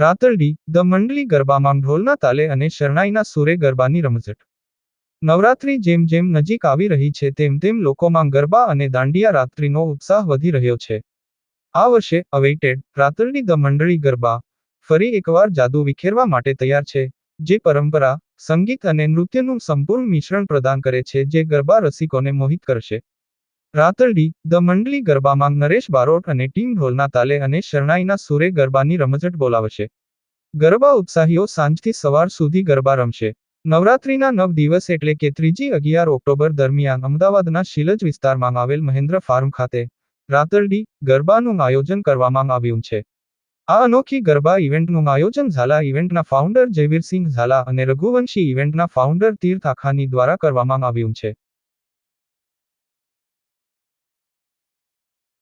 રાતરડી the મંડલી ગરબામાં ઢોલના તાલે અને શરણાઈના સુરે ગરબાની રમઝટ. નવરાત્રી જેમ જેમ નજીક આવી રહી છે તેમ તેમ લોકોમાં ગરબા અને દાંડિયા રાત્રિનો ઉત્સાહ વધી રહ્યો છે. આ વર્ષે અવેઇટેડ રાતરડી ધ મંડળી ગરબા ફરી એકવાર જાદુ વિખેરવા માટે તૈયાર છે, જે પરંપરા, સંગીત અને નૃત્યનું સંપૂર્ણ મિશ્રણ પ્રદાન કરે છે જે ગરબા રસિકોને મોહિત કરશે. રાતરડી ધ મંડલી ગરબામાં નરેશ બારોટ અને ટીમ ઢોલના તાલે અને શરણાઈના સુરે ગરબાની રમઝટ બોલાવશે. ગરબા ઉત્સાહીઓ સાંજથી સવાર સુધી ગરબા રમશે. નવરાત્રીના નવ દિવસ એટલે કે ત્રીજી અગિયાર ઓક્ટોબર દરમિયાન અમદાવાદના શિલજ વિસ્તારમાં આવેલ મહેન્દ્ર ફાર્મ ખાતે રાતરડી ગરબાનું આયોજન કરવામાં આવ્યું છે. આ અનોખી ગરબા ઇવેન્ટનું આયોજન ઝાલા ઇવેન્ટના ફાઉન્ડર જયવીરસિંહ ઝાલા અને રઘુવંશી ઇવેન્ટના ફાઉન્ડર તીર્થ આખાની દ્વારા કરવામાં આવ્યું છે.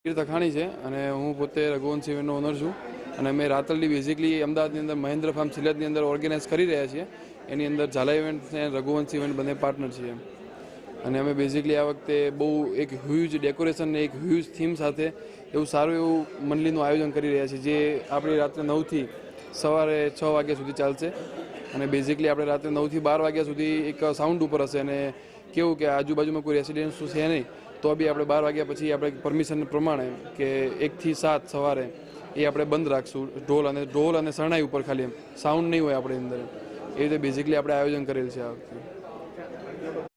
તીર્થ અખાણી છે અને હું પોતે રઘુવંશ ઇવેન્ટનો ઓનર છું અને અમે રાતરડી બેઝિકલી અમદાવાદની અંદર મહેન્દ્ર ફાર્મ સિલેટની અંદર ઓર્ગેનાઇઝ કરી રહ્યા છીએ. એની અંદર ઝાલા ઇવેન્ટ અને રઘુવંશ ઇવેન્ટ બંને પાર્ટનર છીએ અને અમે બેઝિકલી આ વખતે બહુ એક હ્યુજ ડેકોરેશન ને એક હ્યુજ થીમ સાથે એવું સારું એવું મંડલીનું આયોજન કરી રહ્યા છીએ, જે આપણી રાત્રે નવથી સવારે છ વાગ્યા સુધી ચાલશે. અને બેઝિકલી આપણે રાત્રે નવથી બાર વાગ્યા સુધી એક સાઉન્ડ ઉપર હશે અને કેવું કે આજુબાજુમાં કોઈ રેસિડેન્સ છે નહીં તો બી આપણે બાર વાગ્યા પછી આપણે પરમિશન પ્રમાણે કે એકથી સાત સવારે એ આપણે બંધ રાખશું. ઢોલ અને ઢોલ અને શરણાઈ ઉપર ખાલી એમ. સાઉન્ડ નહીં હોય આપણી અંદર. એ રીતે બેઝિકલી આપણે આયોજન કરેલ છે આ વખતે.